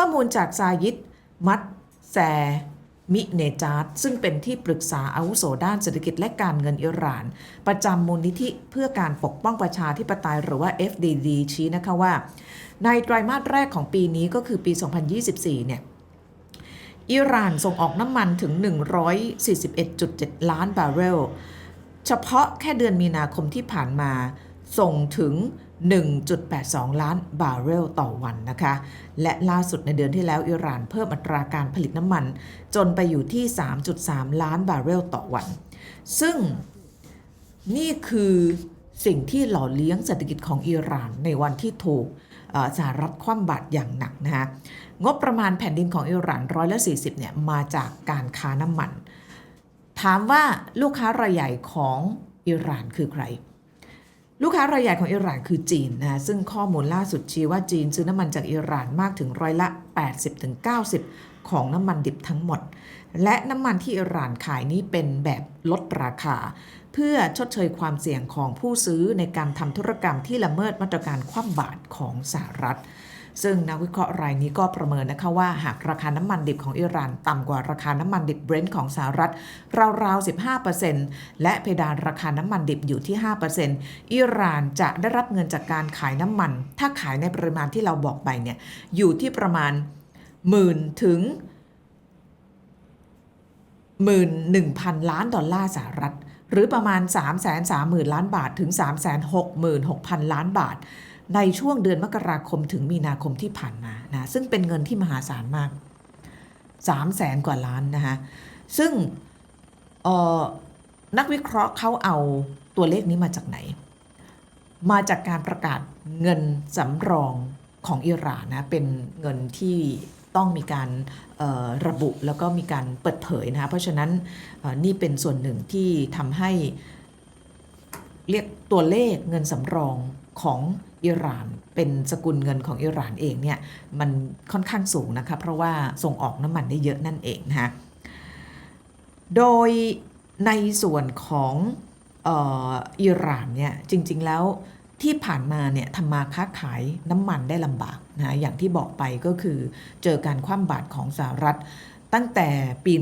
ข้อมูลจากซายิดมัดแซมิเนจาร์ดซึ่งเป็นที่ปรึกษาอาวุโสด้านเศรษฐกิจและการเงินอิหร่าน ประจำมูลนิธิเพื่อการปกป้องประชาธิปไตยหรือว่า FDD ชี้นะคะว่า ในไตรมาสแรกของปีนี้ก็คือปี 2024 เนี่ยอิหร่านส่งออกน้ำมันถึง 141.7 ล้านบาร์เรล เฉพาะแค่เดือนมีนาคมที่ผ่านมาส่งถึง 1.82 ล้านบาร์เรลต่อวันนะคะ และล่าสุดในเดือนที่แล้วอิหร่านเพิ่มอัตราการผลิตน้ำมัน จนไปอยู่ที่ 3.3 ล้านบาร์เรลต่อวัน ซึ่งนี่คือสิ่งที่หล่อเลี้ยงเศรษฐกิจของอิหร่านในวันที่ถูกสหรัฐคว่ำบาตรอย่างหนักนะคะงบประมาณแผ่นดินของอิหร่านร้อยละ40เนี่ยมาจากการค้าน้ำมัน ถามว่าลูกค้ารายใหญ่ของอิหร่านคือใคร ลูกค้ารายใหญ่ของอิหร่านคือจีนนะซึ่งข้อมูลล่าสุดชี้ว่าจีนซื้อน้ำมันจากอิหร่านมากถึงร้อยละ 80-90 ของน้ำมันดิบทั้งหมด และน้ำมันที่อิหร่านขายนี้เป็นแบบลดราคา เพื่อชดเชยความเสี่ยงของผู้ซื้อในการทำธุรกรรมที่ละเมิดมาตรการคว่ำบาตรของสหรัฐ ซึ่งนักวิเคราะห์รายนี้ก็ประเมินนะคะว่าหากราคาน้ำมันดิบของอิหร่านต่ำกว่าราคาน้ำมันดิบเบรนท์ของสหรัฐราวๆ 15%และเพดานราคาน้ำมันดิบอยู่ที่ 5%อิหร่านจะได้รับเงินจากการขายน้ำมัน ถ้าขายในปริมาณที่เราบอกไปเนี่ยอยู่ที่ประมาณหมื่นถึงหมื่นหนึ่งพันล้านดอลลาร์สหรัฐ หรือประมาณ 3 3 0 0 0 0 ล้านบาทถึง 3 6 6 0 0 0 ล้านบาท ในช่วงเดือนมกราคมถึงมีนาคมที่ผ่านมานะซึ่งเป็นเงินที่มหาศาลมาก3 0 0แสนกว่าล้านนะคะซึ่งออนักวิเคราะห์เขาเอาตัวเลขนี้มาจากไหน มาจากการประกาศเงินสำรองของอิหร่านนะเป็นเงินที่ต้องมีการออระบุแล้วก็มีการเปิดเผยนะคะเพราะฉะนั้นออนี่เป็นส่วนหนึ่งที่ทำให้เรียกตัวเลขเงินสำรอง ของอิหร่านเป็นสกุลเงินของอิหร่านเองเนี่ยมันค่อนข้างสูงนะคะเพราะว่าส่งออกน้ำมันได้เยอะนั่นเองนะคะโดยในส่วนของอ,อิหร่านเนี่ยจริง ๆ แล้วที่ผ่านมาเนี่ยทำมาค้าขายน้ำมันได้ลำบากนะอย่างที่บอกไปก็คือเจอการคว่ำบาตรของสหรัฐตั้งแต่ปี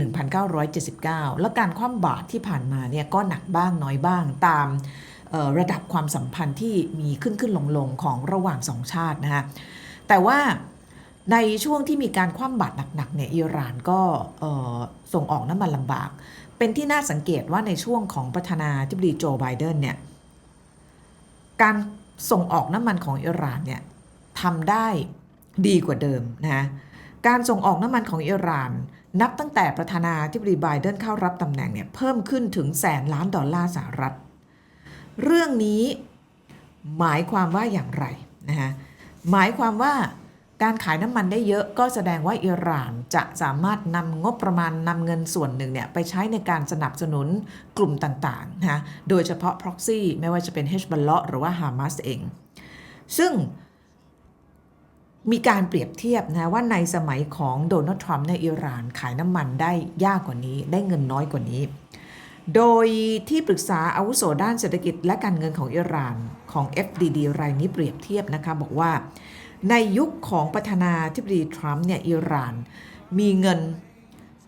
1979 แล้วการคว่ำบาตรที่ผ่านมาเนี่ยก็หนักบ้างน้อยบ้างตาม ระดับความสัมพันธ์ที่มีขึ้นขึ้นลงลงของระหว่างสองชาตินะคะแต่ว่าในช่วงที่มีการคว่ำบาตรหนักๆเนี่ยอิหร่านก็ส่งออกน้ำมันลำบาก เป็นที่น่าสังเกตว่าในช่วงของประธานาธิบดีโจไบเดนเนี่ยการส่งออกน้ำมันของอิหร่านเนี่ยทำได้ดีกว่าเดิมนะการส่งออกน้ำมันของอิหร่าน นับตั้งแต่ประธานาธิบดีไบเดนเข้ารับตำแหน่งเนี่ยเพิ่มขึ้นถึงแสนล้านดอลลาร์สหรัฐ เรื่องนี้หมายความว่าอย่างไรนะคะหมายความว่าการขายน้ำมันได้เยอะก็แสดงว่าอิหร่านจะสามารถนำงบประมาณนำเงินส่วนหนึ่งเนี่ยไปใช้ในการสนับสนุนกลุ่มต่างๆนะคะโดยเฉพาะ proxy ไม่ว่าจะเป็น h b a l a หรือว่า Hamas เอง ซึ่งมีการเปรียบเทียบนะว่าในสมัยของโดนัลด์ทรัมป์ในอิหร่านขายน้ำมันได้ยากกว่านี้ ได้เงินน้อยกว่านี้ โดยที่ปรึกษาอาวุโสด้านเศรษฐกิจและการเงินของอิหร่านของ FDD รายนี้เปรียบเทียบนะคะบอกว่า ในยุคของประธานาธิบดีทรัมป์เนี่ยอิหร่านมีเงิน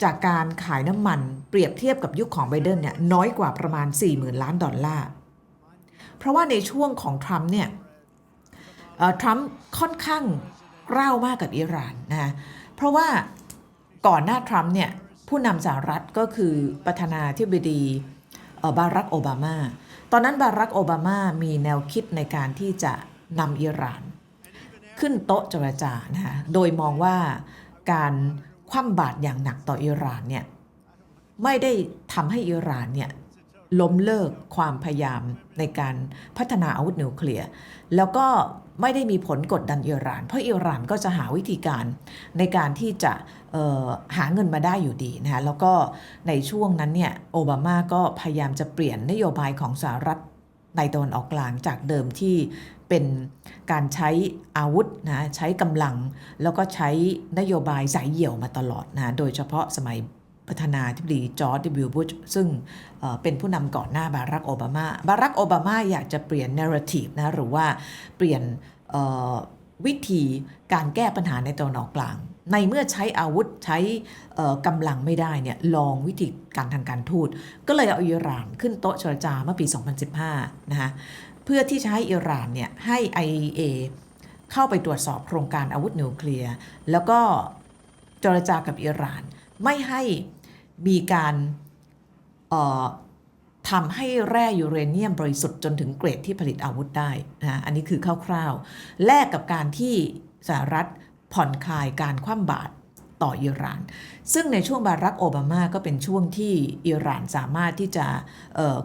จากการขายน้ำมันเปรียบเทียบกับยุคของไบเดนเนี่ยน้อยกว่าประมาณ 40,000 ล้านดอลลาร์ เพราะว่าในช่วงของทรัมป์เนี่ยทรัมป์ค่อนข้างกล้าวมากกับอิหร่านนะเพราะว่าก่อนหน้าทรัมป์เนี่ย ผู้นำสหรัฐก็คือประธานาธิบดีบารักโอบามา ตอนนั้นบารักโอบามามีแนวคิดในการที่จะนำอิหร่าน ขึ้นโต๊ะเจรจานะคะโดยมองว่าการคว่ำบาตรอย่างหนักต่ออิหร่านเนี่ยไม่ได้ทำให้อิหร่านเนี่ยล้มเลิกความพยายามในการพัฒนาอาวุธนิวเคลียร์ แล้วก็ ไม่ได้มีผลกดดันอิหร่าน เพราะอิหร่านก็จะหาวิธีการในการที่จะหาเงินมาได้อยู่ดีนะคะแล้วก็ในช่วงนั้นเนี่ยโอบามาก็พยายามจะเปลี่ยนนโยบายของสหรัฐในตะวันออกกลางจากเดิมที่เป็นการใช้อาวุธนะใช้กำลัง แล้วก็ใช้นโยบายสายเหี่ยวมาตลอดนะโดยเฉพาะสมัย ประธานาธิบดีจอร์จดิบิวบุชซึ่งเป็นผู้นำก่อนหน้าบารักโอบามา บารักโอบามาอยากจะเปลี่ยน narrative นะหรือว่าเปลี่ยนวิธีการแก้ปัญหาในตะวันออกกลาง ในเมื่อใช้อาวุธใช้กำลังไม่ได้เนี่ยลองวิธีการทางการทูต ก็เลยเอาอิหร่านขึ้นโต๊ะเจรจาเมื่อปี 2015 นะคะเพื่อที่จะให้อิหร่านเนี่ยให้ IEA เข้าไปตรวจสอบโครงการอาวุธนิวเคลียร์ แล้วก็เจรจากับอิหร่าน ไม่ให้ มีการทำให้แร่ยูเรเนียมบริสุทธิ์จนถึงเกรดที่ผลิตอาวุธได้นะอันนี้คือคร่าวๆ แลกกับการที่สหรัฐผ่อนคลายการคว่ำบาตรต่ออิหร่าน ซึ่งในช่วงบารักโอบามาก็เป็นช่วงที่อิหร่านสามารถที่จะ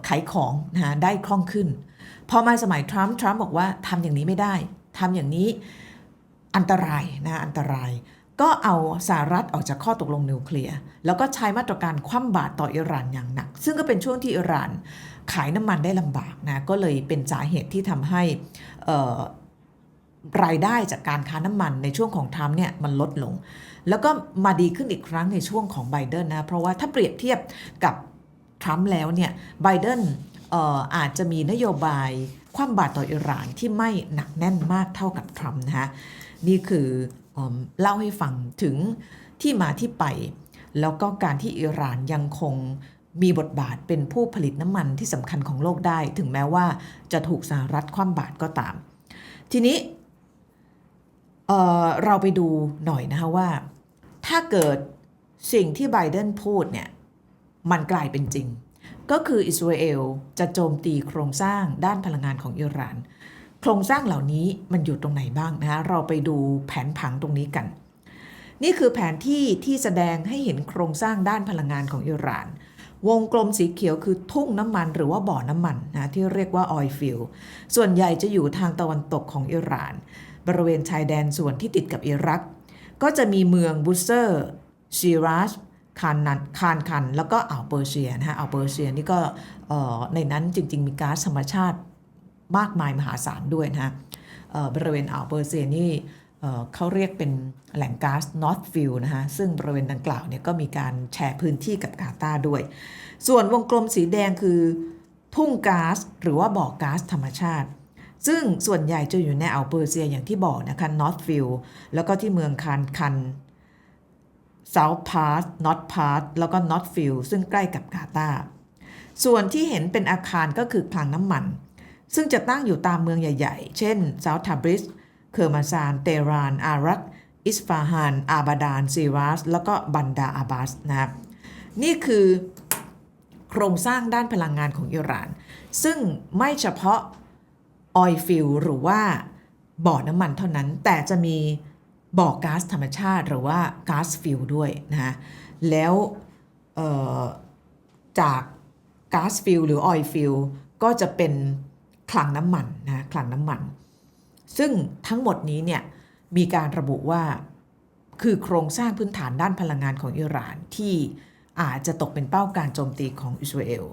ขายของนะได้คล่องขึ้น พอมาสมัยทรัมป์ทรัมป์บอกว่าทำอย่างนี้ไม่ได้ทำอย่างนี้อันตรายนะอันตราย ก็เอาสหรัฐออกจากข้อตกลงนิวเคลียร์แล้วก็ใช้มาตรการคว่ำบาตรต่ออิหร่านอย่างหนัก ซึ่งก็เป็นช่วงที่อิหร่านขายน้ำมันได้ลำบากนะก็เลยเป็นสาเหตุที่ทำให้รายได้จากการค้าน้ำมันในช่วงของทรัมป์เนี่ยมันลดลง แล้วก็มาดีขึ้นอีกครั้งในช่วงของไบเดนนะ เพราะว่าถ้าเปรียบเทียบกับทรัมป์แล้วเนี่ยไบเดนอาจจะมีนโยบายคว่ำบาตรต่ออิหร่านที่ไม่หนักแน่นมากเท่ากับทรัมป์นะคะนี่คือ เล่าให้ฟังถึงที่มาที่ไป แล้วก็การที่อิหร่านยังคงมีบทบาทเป็นผู้ผลิตน้ำมันที่สำคัญของโลกได้ ถึงแม้ว่าจะถูกสหรัฐคว่ำบาตรก็ตาม ทีนี้เเราไปดูหน่อยนะคะว่า ถ้าเกิดสิ่งที่ไบเดนพูดเนี่ยมันกลายเป็นจริง ก็คืออิสราเอลจะโจมตีโครงสร้างด้านพลังงานของอิหร่าน โครงสร้างเหล่านี้มันอยู่ตรงไหนบ้างนะคะเราไปดูแผนผังตรงนี้กัน นี่คือแผนที่ที่แสดงให้เห็นโครงสร้างด้านพลังงานของอิหร่าน วงกลมสีเขียวคือทุ่งน้ำมันหรือว่าบ่อน้ำมันนะที่เรียกว่าออยฟิลส่วนใหญ่จะอยู่ทางตะวันตกของอิหร่าน บริเวณชายแดนส่วนที่ติดกับอิรัก ก็จะมีเมืองบุเซอร์ชีรัชคานนันคานคัน แล้วก็อ่าวเปอร์เซียนะฮะอ่าวเปอร์เซียนี่ก็ในนั้นจริง ๆ มีก๊าซธรรมชาติ มากมายมหาศาลด้วยนะฮะเอ่อบริเวณอ่าวเปอร์เซียนี่เอ่อเขาเรียกเป็นแหล่งก๊าซนอร์ทฟิลนะฮะ ซึ่งบริเวณดังกล่าวเนี่ยก็มีการแชร์พื้นที่กับกาตาร์ด้วย ส่วนวงกลมสีแดงคือ ทุ่งก๊าซหรือว่าบ่อก๊าซธรรมชาติ ซึ่งส่วนใหญ่จะอยู่ในอ่าวเปอร์เซียอย่างที่บอกนะคะนอร์ทฟิลแล้วก็ที่เมืองคานคัน South Part North Part แล้วก็ North Field ซึ่งใกล้กับกาตาร์ส่วนที่เห็นเป็นอาคารก็คือคลังน้ำมัน ซึ่งจะตั้งอยู่ตามเมืองใหญ่ ๆ เช่น South Tabriz เคอร์มาซาน เตหราน อารัก อิสฟาฮาน อาบาดาน ซีรัส แล้วก็บันดาอาบัสนะครับนี่คือโครงสร้างด้านพลังงานของอิหร่าน ซึ่งไม่เฉพาะออยฟิลหรือว่าบ่อน้ำมันเท่านั้น แต่จะมีบ่อก๊าซธรรมชาติหรือว่าก๊าซฟิลด้วยนะฮะแล้วจากก๊าซฟิลหรือออยฟิลก็จะเป็น คลังน้ำมันนะคลังน้ำมัน ซึ่งทั้งหมดนี้เนี่ยมีการระบุว่าคือโครงสร้างพื้นฐานด้านพลังงานของอิหร่านที่อาจจะตกเป็นเป้าการโจมตีของอิสราเอล